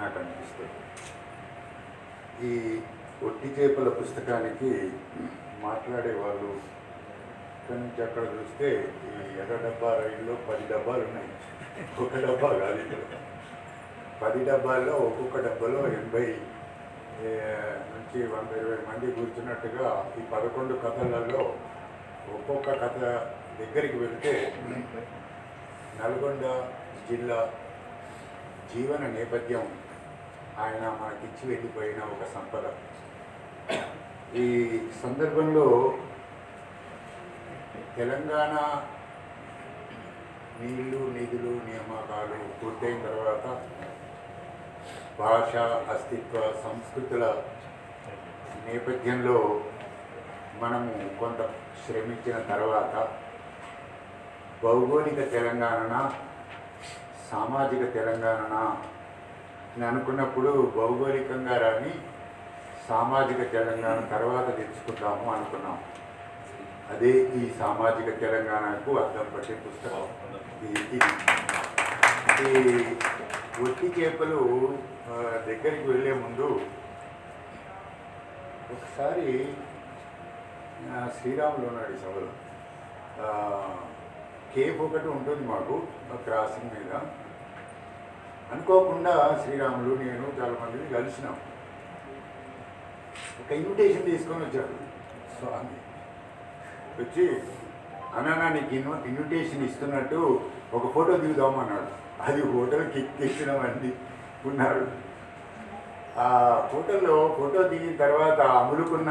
నాకు అనిపిస్తుంది. ఈ ఒట్టి చేపల పుస్తకానికి మాట్లాడే వాళ్ళు ఇక్కడి నుంచి అక్కడ చూస్తే ఈ ఎర్ర డబ్బా రైల్లో పది డబ్బాలు ఉన్నాయి. ఒక డబ్బా కాదు ఇక్కడ. పది డబ్బాల్లో ఒక్కొక్క డబ్బాలో ఎనభై నుంచి వంద ఇరవై మంది కూర్చున్నట్టుగా ఈ పదకొండు కథలలో ఒక్కొక్క కథ దగ్గరికి వెళితే నల్గొండ జిల్లా జీవన నేపథ్యం ఆయన మనకిచ్చి వెళ్ళిపోయిన ఒక సంపద. ఈ సందర్భంలో తెలంగాణ నీళ్ళు నిధులు నియామకాలు పూర్తయిన తర్వాత భాష అస్తిత్వ సంస్కృతుల నేపథ్యంలో మనము కొంత శ్రమించిన తర్వాత భౌగోళిక తెలంగాణ సామాజిక తెలంగాణ అని అనుకున్నప్పుడు భౌగోళికంగా రాని సామాజిక తెలంగాణ తర్వాత తెచ్చుకుందాము అనుకున్నాం. అదే ఈ సామాజిక తెలంగాణకు అర్థం పట్టే పుస్తకం. ఈ ఒట్టి చేపలు దగ్గరికి వెళ్ళే ముందు ఒకసారి శ్రీరాములు ఉన్నాడు ఈ సభలో. కేఫ్ ఒకటి ఉంటుంది మాకు ఆ క్రాసింగ్ మీద. అనుకోకుండా శ్రీరాములు నేను చాలా మందిని కలిసినాం. ఒక ఇన్విటేషన్ తీసుకొని వచ్చాడు స్వామి. వచ్చి అన్నా నీకు ఇన్వ ఇన్విటేషన్ ఇస్తున్నట్టు ఒక ఫోటో దిగుదామన్నాడు. అది హోటల్కి ఎక్కించినామండి ఉన్నారు ఆ ఫోటోలో ఫోటో దిగిన తర్వాత అములుకున్న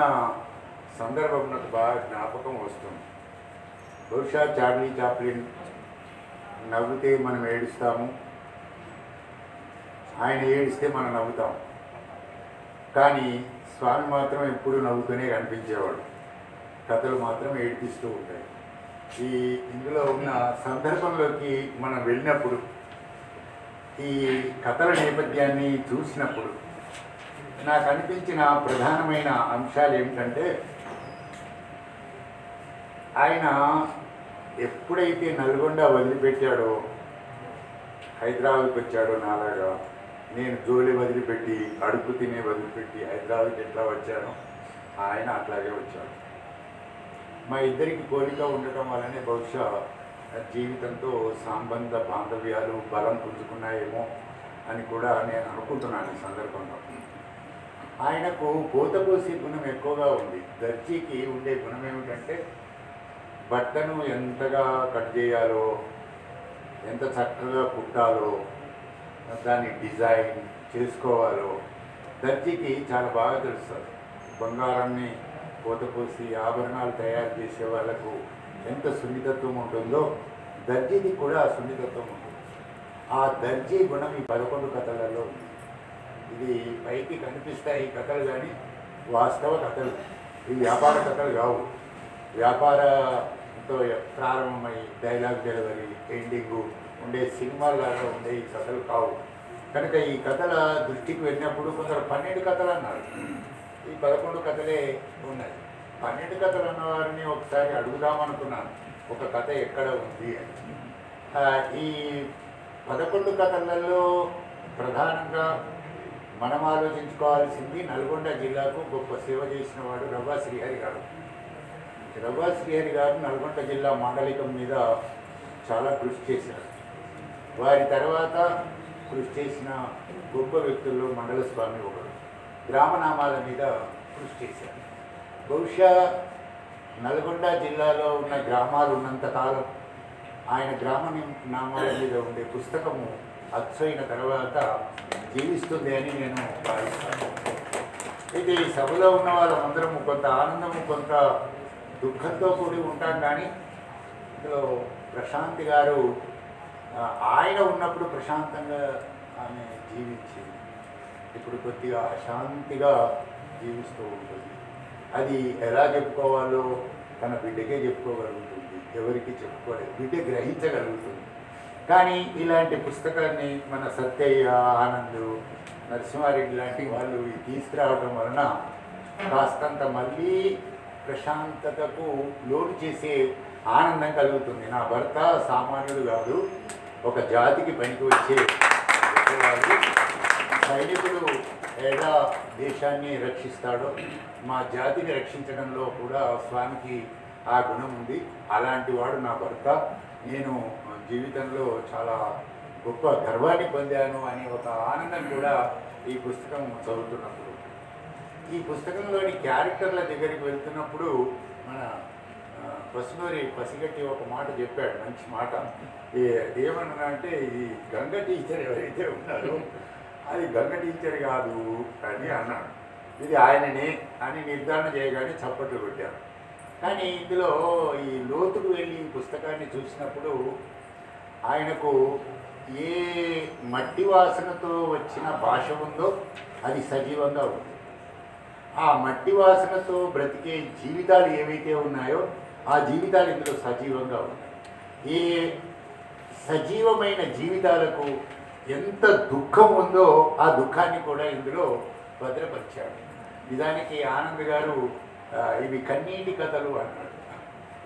సందర్భం నాకు బాగా జ్ఞాపకం వస్తుంది. బహుశా చార్లీ చాప్లిన్ నవ్వుతే మనం ఏడుస్తాము. ఆయన ఏడిస్తే మనం నవ్వుతాం. కానీ స్వామి మాత్రం ఎప్పుడు నవ్వుతూనే కనిపించేవాడు. కథలు మాత్రం ఏడిపిస్తూ ఉంటాయి. ఈ ఇందులో ఉన్న సందర్భంలోకి మనం వెళ్ళినప్పుడు ఈ కథల నేపథ్యాన్ని చూసినప్పుడు నాకు అనిపించిన ప్రధానమైన అంశాలు ఏమిటంటే ఆయన ఎప్పుడైతే నల్గొండ వదిలిపెట్టాడో హైదరాబాద్కి వచ్చాడో నాలాగా నేను జోలి వదిలిపెట్టి అడుగు తినే వదిలిపెట్టి హైదరాబాద్కి ఎట్లా వచ్చానో ఆయన అట్లాగే వచ్చాడు. మా ఇద్దరికి కోరిక ఉండటం వల్లనే బహుశా జీవితంతో సంబంధ బాంధవ్యాలు బలం పుంజుకున్నాయేమో అని కూడా నేను అనుకుంటున్నాను ఈ సందర్భంలో. ఆయనకు కోతపోసి గుణం ఎక్కువగా ఉంది. దర్జీకి ఉండే గుణం ఏమిటంటే బట్టను ఎంతగా కట్ చేయాలో ఎంత చక్కగా కుట్టాలో దాన్ని డిజైన్ చేసుకోవాలో దర్జీకి చాలా బాగా తెలుస్తుంది. బంగారాన్ని పూతపూసి ఆభరణాలు తయారు చేసే వాళ్ళకు ఎంత సున్నితత్వం ఉంటుందో దర్జీకి కూడా ఆ సున్నితత్వం ఉంటుంది. ఆ దర్జీ గుణం ఈ పదకొండు కథలలో ఉంది. ఇది పైకి కనిపిస్తాయి ఈ కథలు కానీ వాస్తవ కథలు. ఈ వ్యాపార కథలు కావు. వ్యాపారంతో ప్రారంభమై డైలాగ్ డెలివరీ ఎండింగు ఉండే సినిమాలాగా ఉండే ఈ కథలు కావు. కనుక ఈ కథల దృష్టికి వెళ్ళినప్పుడు కొందరు పన్నెండు కథలు అన్నారు. ఈ పదకొండు కథలే ఉన్నాయి. పన్నెండు కథలు అన్నవారిని ఒకసారి అడుగుదామనుకున్నాను ఒక కథ ఎక్కడ ఉంది అని. ఈ పదకొండు కథలలో ప్రధానంగా మనం ఆలోచించుకోవాల్సింది నల్గొండ జిల్లాకు గొప్ప సేవ చేసిన వాడు రవ్వ శ్రీహరి గారు. రవ్వ శ్రీహరి గారు నల్గొండ జిల్లా మాండలికం మీద చాలా కృషి చేశారు. వారి తర్వాత కృషి చేసిన గొప్ప వ్యక్తుల్లో మండల స్వామి ఒకరు. గ్రామనామాల మీద కృషి చేశారు. బహుశా నల్గొండ జిల్లాలో ఉన్న గ్రామాలు ఉన్నంత కాలం ఆయన గ్రామ నామాల మీద ఉండే పుస్తకము అచ్చయిన తర్వాత జీవిస్తుంది అని నేను భావిస్తాను. అయితే ఈ సభలో ఉన్న వాళ్ళందరము కొంత ఆనందము కొంత దుఃఖంతో కూడి ఉంటాం కానీ ఇందులో ప్రశాంతి గారు ఆయన ఉన్నప్పుడు ప్రశాంతంగా ఆమె జీవించింది. ఇప్పుడు కొద్దిగా అశాంతిగా జీవిస్తూ ఉంటుంది. అది ఎలా చెప్పుకోవాలో తన బిడ్డకే చెప్పుకోగలుగుతుంది. ఎవరికి చెప్పుకోలేదు. బిడ్డ గ్రహించగలుగుతుంది. కానీ ఇలాంటి పుస్తకాన్ని మన సత్యయ్య ఆనంద్ నరసింహారెడ్డి లాంటి వాళ్ళు తీసుకురావడం వలన కాస్తంత మళ్ళీ ప్రశాంతతకు లోటు చేసే ఆనందం కలుగుతుంది. నా భర్త సామాన్యుడు కాదు. ఒక జాతికి పనికి వచ్చే సైనికుడు ఎలా దేశాన్ని రక్షిస్తాడో మా జాతిని రక్షించడంలో కూడా స్వామికి ఆ గుణం ఉంది. అలాంటి వాడు నా భర్త. నేను జీవితంలో చాలా గొప్ప గర్వాన్ని పొందాను అనే ఒక ఆనందం కూడా ఈ పుస్తకం చదువుతున్నప్పుడు. ఈ పుస్తకంలోని క్యారెక్టర్ల దగ్గరికి వెళ్తున్నప్పుడు మన ఆ, పసిగట్టి ఒక మాట చెప్పాడు మంచి మాట. ఏమన్నా అంటే ఈ గంగ టీచర్ ఎవరైతే ఉన్నారో అది గంగ టీచర్ కాదు అని అన్నాడు. ఇది ఆయననే అని నిర్ధారణ చేయగానే చప్పట్లు కొట్టారు. కానీ ఇందులో ఈ లోతుకు వెళ్ళి ఈ పుస్తకాన్ని చూసినప్పుడు ఆయనకు ఏ మట్టి వాసనతో వచ్చిన భాష ఉందో అది సజీవంగా ఉంది. ఆ మట్టి వాసనతో బ్రతికే జీవితాలు ఏవైతే ఉన్నాయో ఆ జీవితాలు ఇందులో సజీవంగా ఉన్నాయి. ఏ సజీవమైన జీవితాలకు ఎంత దుఃఖం ఉందో ఆ దుఃఖాన్ని కూడా ఇందులో భద్రపరిచాడు. నిజానికి ఆనంద్ గారు ఇవి కన్నీటి కథలు అన్నాడు.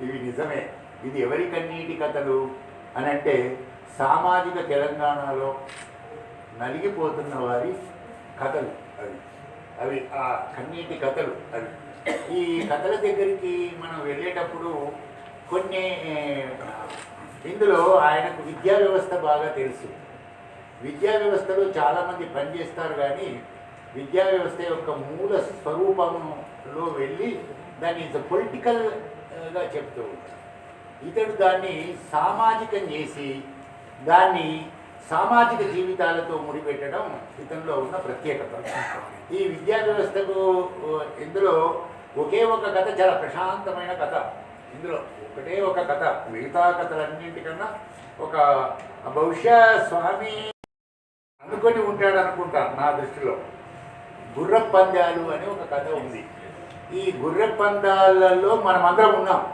ఇవి నిజమే. ఇది ఎవరి కన్నీటి కథలు అని అంటే సామాజిక తెలంగాణలో నలిగిపోతున్న వారి కథలు అవి. అవి ఆ కన్నీటి కథలు అవి. ఈ కథల దగ్గరికి మనం వెళ్ళేటప్పుడు కొన్ని ఇందులో ఆయనకు విద్యా వ్యవస్థ బాగా తెలుసు. విద్యా వ్యవస్థలో చాలామంది పనిచేస్తారు కానీ విద్యా వ్యవస్థ యొక్క మూల స్వరూపంలో వెళ్ళి దాన్ని పొలిటికల్గా చెప్తూ ఉంటారు. ఇతడు దాన్ని సామాజికం చేసి దాన్ని సామాజిక జీవితాలతో ముడిపెట్టడం ఇతనిలో ఉన్న ప్రత్యేకత. ఈ విద్యా వ్యవస్థకు ఇందులో ఒకే ఒక కథ చాలా ప్రశాంతమైన కథ. ఇందులో ఒకటే ఒక కథ. మిగతా కథలన్నింటికన్నా ఒక బహుశా స్వామి అనుకొని ఉంటాడు అనుకుంటాను నా దృష్టిలో. గుర్ర పందాలు అని ఒక కథ ఉంది. ఈ గుర్ర పందాలలో మనమందరం ఉన్నాం.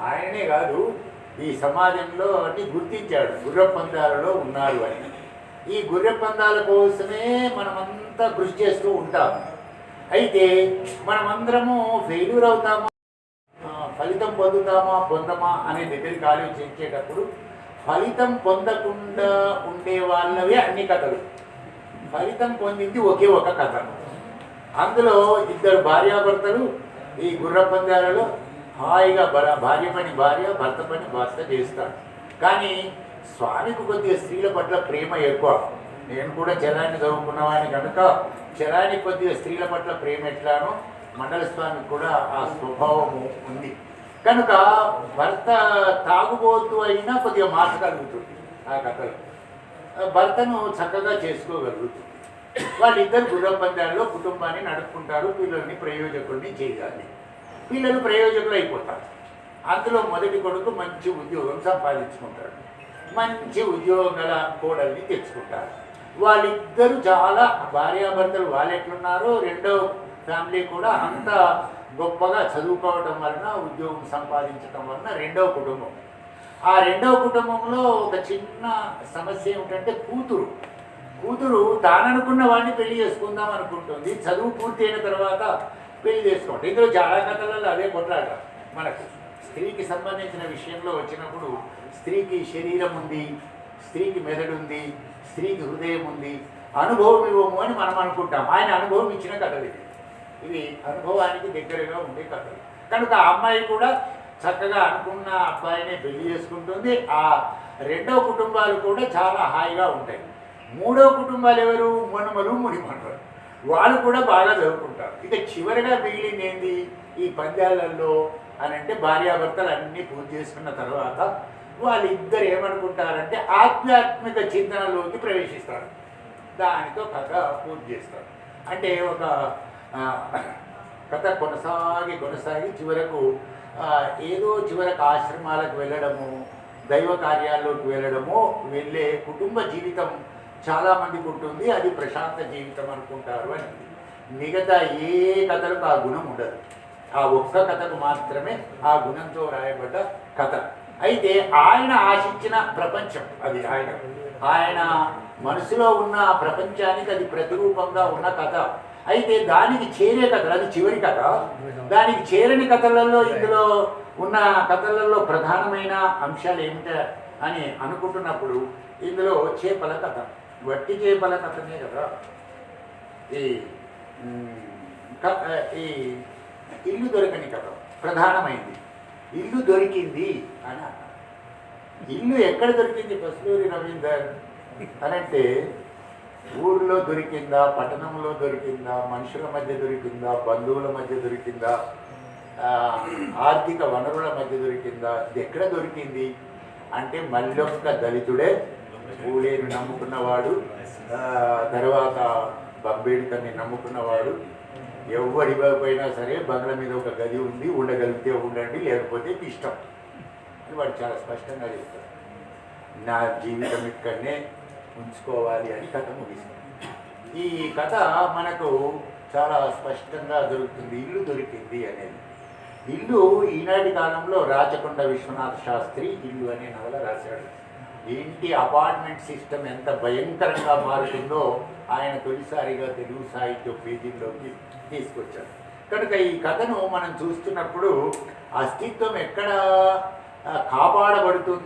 ఆయనే కాదు ఈ సమాజంలో అని గుర్తించాడు. గుర్ర పందాలలో ఉన్నారు అని. ఈ గుర్రె పందాల కోసమే మనమంతా కృషి చేస్తూ ఉంటాం. అయితే మనమందరము ఫెయిల్యూర్ అవుతామా? ఫలితం పొందుతామా పొందమా అనే దగ్గరికి ఆలోచించేటప్పుడు ఫలితం పొందకుండా ఉండే వాళ్ళవే అన్ని కథలు. ఫలితం పొందింది ఒకే ఒక కథ. అందులో ఇద్దరు భార్యాభర్తలు ఈ గుర్ర పందాలలో హాయిగా భర భార్య పని భార్య భర్త పని భర్త చేస్తాడు కానీ స్వామికి కొద్దిగా స్త్రీల పట్ల ప్రేమ ఎక్కువ. నేను కూడా చలాన్ని చదువుకున్నవాడిని కనుక చలానికి కొద్దిగా స్త్రీల పట్ల ప్రేమ ఎట్లానో మండల స్వామికి కూడా ఆ స్వభావము ఉంది. కనుక భర్త తాగుబోతు అయినా కొద్దిగా మార్చగలుగుతుంది ఆ కథలో. భర్తను చక్కగా చేసుకోగలుగుతుంది. వాళ్ళిద్దరు గుర్ర పందాల్లో కుటుంబాన్ని నడుపుకుంటారు పిల్లల్ని ప్రయోజకుల్ని చేయాలి. పిల్లలు ప్రయోజకులు అయిపోతారు. అందులో మొదటి కొడుకు మంచి ఉద్యోగం సంపాదించుకుంటాడు. మంచి ఉద్యోగం గల కోడల్ని తెచ్చుకుంటారు. వాళ్ళిద్దరూ చాలా భార్యాభర్తలు వాళ్ళు ఎట్లున్నారో రెండో ఫ్యామిలీ కూడా అంత గొప్పగా చదువుకోవటం వలన ఉద్యోగం సంపాదించటం వలన రెండవ కుటుంబం. ఆ రెండవ కుటుంబంలో ఒక చిన్న సమస్య ఏమిటంటే కూతురు. కూతురు తాననుకున్న వాడిని పెళ్ళి చేసుకుందాం అనుకుంటుంది. చదువు పూర్తి అయిన తర్వాత పెళ్ళి చేసుకోండి. ఇందులో చాలా కథలలో అదే కొట్లాట. మనకు స్త్రీకి సంబంధించిన విషయంలో వచ్చినప్పుడు స్త్రీకి శరీరం ఉంది స్త్రీకి మెదడు ఉంది స్త్రీకి హృదయం ఉంది. అనుభవం ఇవ్వము అని మనం అనుకుంటాం. ఆయన అనుభవం ఇచ్చిన కథలు ఇది. ఇవి అనుభవానికి దగ్గరగా ఉండే కథలు కనుక ఆ అమ్మాయి కూడా చక్కగా అనుకున్న అబ్బాయినే పెళ్ళి చేసుకుంటుంది. ఆ రెండో కుటుంబాలు కూడా చాలా హాయిగా ఉంటాయి. మూడో కుటుంబాలు ఎవరు? మనుమలు మునిమనులు వాళ్ళు కూడా బాగా చదువుకుంటారు. ఇక చివరిగా మిగిలింది ఏంది ఈ పంద్యాలలో అని అంటే భార్యాభర్తలు అన్నీ పూర్తి చేసుకున్న తర్వాత వాళ్ళిద్దరు ఏమనుకుంటారంటే ఆధ్యాత్మిక చింతనలోకి ప్రవేశిస్తారు. దానితో కథ పూర్తి చేస్తారు. అంటే ఒక కథ కొనసాగి కొనసాగి చివరకు ఏదో చివరకు ఆశ్రమాలకు వెళ్ళడము దైవ కార్యాల్లోకి వెళ్ళడము వెళ్ళే కుటుంబ జీవితం చాలామందికి ఉంటుంది అది ప్రశాంత జీవితం అనుకుంటారు అని. మిగతా ఏ కథలకు ఆ గుణం ఉండదు. ఆ ఒక్క కథకు మాత్రమే ఆ గుణంతో రాయబడ్డ కథ. అయితే ఆయన ఆశించిన ప్రపంచం అది ఆయన. ఆయన మనసులో ఉన్న ఆ ప్రపంచానికి అది ప్రతిరూపంగా ఉన్న కథ. అయితే దానికి చేరే కథలు అది చివరి కథ. దానికి చేరని కథలలో ఇందులో ఉన్న కథలలో ప్రధానమైన అంశాలు ఏమిట అని అనుకుంటున్నప్పుడు ఇందులో చేపల కథ వట్టి చేపల కథనే కదా. ఈ ఈ ఇల్లు దొరకని కథ ప్రధానమైంది. ఇల్లు దొరికింది అని అన్నారు ఇల్లు ఎక్కడ దొరికింది పసులూరి రవీందర్? అనంటే అంటే ఊర్లో దొరికిందా పట్టణంలో దొరికిందా మనుషుల మధ్య దొరికిందా బంధువుల మధ్య దొరికిందా ఆర్థిక వనరుల మధ్య దొరికిందా ఇది ఎక్కడ దొరికింది? అంటే మళ్ళొక్క దళితుడే పూలేని నమ్ముకున్నవాడు తర్వాత బంబేడ్కర్ని నమ్ముకున్నవాడు. ఎవడి పోయినా సరే బంగ్ల మీద ఒక గది ఉంది ఉండగలిగితే ఉండండి లేకపోతే ఇష్టం అని వాడు చాలా స్పష్టంగా చెప్తారు నా జీవితం ఇక్కడనే ఉంచుకోవాలి అని కథ ముగిస్తుంది ఈ కథ మనకు చాలా స్పష్టంగా దొరుకుతుంది. ఇల్లు దొరికింది అనేది. ఇల్లు ఈనాటి కాలంలో రాచకొండ విశ్వనాథ శాస్త్రి ఇల్లు అనే నవల రాశాడు. ఏంటి అపార్ట్మెంట్ సిస్టమ్ ఎంత భయంకరంగా మారుతుందో ఆయన తొలిసారిగా తెలుగు సాహిత్య పేజీల్లోకి తీసుకొచ్చాడు కనుక ఈ కథను మనం చూస్తున్నప్పుడు అస్తిత్వం ఎక్కడ కాపాడబడుతుంది.